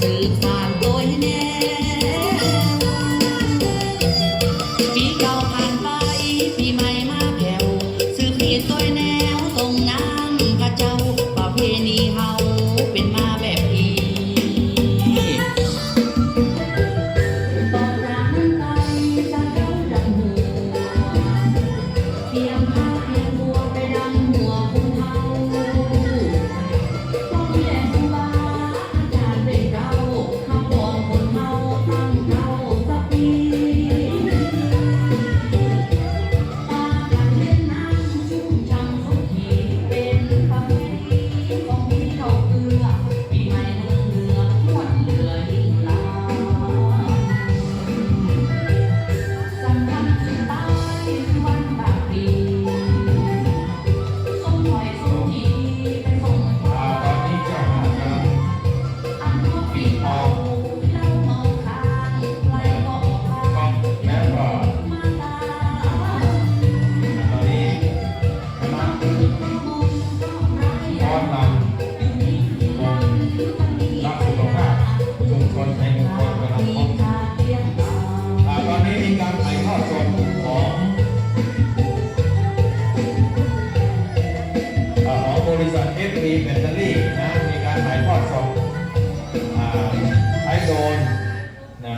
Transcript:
สืบสานโดยแน่ปีเก่าผ่านไปปีใหม่ มีแบตเตอรี่นะ มีการถ่ายทอดส่งใช้โดนนะ